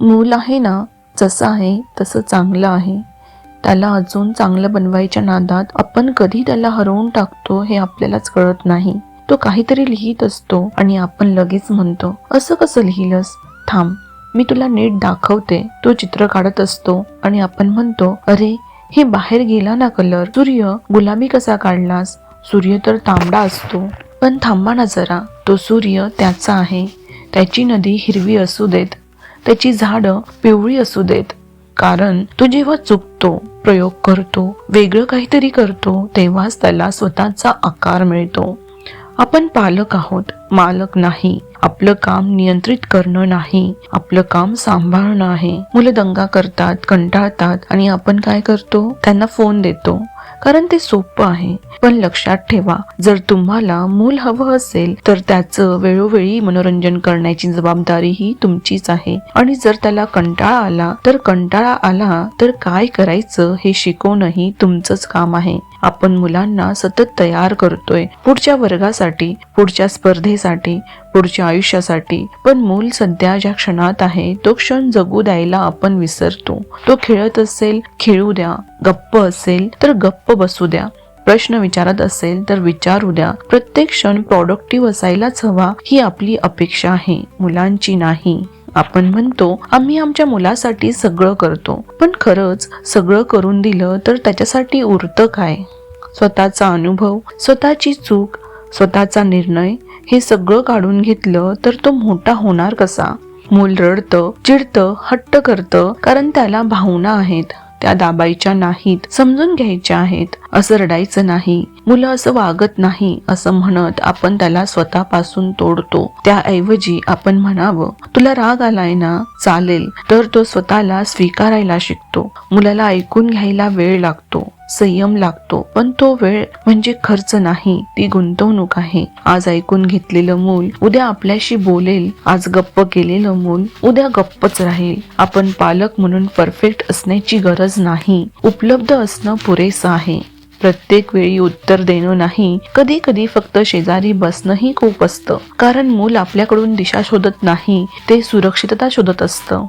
मूल आहे ना जसं आहे तसं चांगलं आहे. त्याला अजून चांगलं बनवायच्या नादात आपण कधी त्याला हरवून टाकतो हे आपल्यालाच कळत नाही. तो काहीतरी लिहित असतो आणि आपण लगेच म्हणतो असं कसं लिहिलंस? थांब मी तुला नीट दाखवते. तो चित्र काढत असतो आणि आपण म्हणतो अरे हे बाहेर गेला ना कलर? सूर्य गुलाबी कसा काढलास? सूर्य तर तांबडा असतो. पण थांबा ना जरा तो सूर्य त्याचा आहे. त्याची नदी हिरवी असू देत. त्याची झाडं पिवळी असू देत. कारण तो जेव्हा चुकतो प्रयोग करतो वेगळं काहीतरी करतो तेव्हाच त्याला स्वतःचा आकार मिळतो. आपण पालक आहोत मालक नाही आपलं काम नियंत्रित करणं नाही आपलं काम सांभाळणं आहे. मुलं दंगा करतात कंटाळतात आणि आपण काय करतो? त्यांना फोन देतो. कारण ते सोपं आहे. पण लक्षात ठेवा जर तुम्हाला मूल हवं असेल तर त्याचं वेळोवेळी मनोरंजन करण्याची जबाबदारी ही तुमचीच आहे. आणि जर त्याला कंटाळा आला तर कंटाळा आला तर काय करायचं हे शिकवणंही तुमचंच काम आहे. आपण मुलांना सतत तयार करतोय. पुढच्या वर्गासाठी पुढच्या स्पर्धेसाठी पुढच्या आयुष्यासाठी पण मूल सध्या ज्या क्षणात आहे तो क्षण जगू द्यायला आपण विसरतो. तो खेळत असेल खेळू द्या. गप्प असेल तर गप्प बसू द्या. प्रश्न विचारत असेल तर विचारू द्या. प्रत्येक क्षण प्रॉडक्टिव्ह असायलाच हवा ही आपली अपेक्षा आहे. मुलांची नाही. आपण म्हणतो आम्ही आमच्या मुलासाठी सगळं करतो. पण खरंच सगळं करून दिलं तर त्याच्यासाठी उरतं काय? स्वतःचा अनुभव स्वतःची चूक स्वतःचा निर्णय हे सगळं काढून घेतलं तर तो मोठा होणार कसा? मूल रडतं चिडतं हट्ट करतं कारण त्याला भावना आहेत. त्या दाबायच्या नाहीत. समजून घ्यायच्या आहेत. असं रडायचं नाही. मुलं असं वागत नाही असं म्हणत आपण त्याला स्वतःपासून तोडतो. त्याऐवजी आपण म्हणावं तुला राग आलाय ना? चालेल. तर तो स्वतःला स्वीकारायला शिकतो. मुलाला ऐकून घ्यायला वेळ लागतो. संयम लागतो. पण तो वेळ म्हणजे खर्च नाही. ती गुंतवणूक आहे. आज ऐकून घेतलेलं मूल उद्या आपल्याशी बोलेल. आज गप्प केलेलं मूल उद्या गप्पच राहील. आपण पालक म्हणून परफेक्ट असण्याची गरज नाही. उपलब्ध असणं पुरेसं आहे. प्रत्येक वेळी उत्तर देणं नाही. कधी कधी फक्त शेजारी बसणंही खूप असतं. कारण मूल आपल्याकडून दिशा शोधत नाही. ते सुरक्षितता शोधत असतं.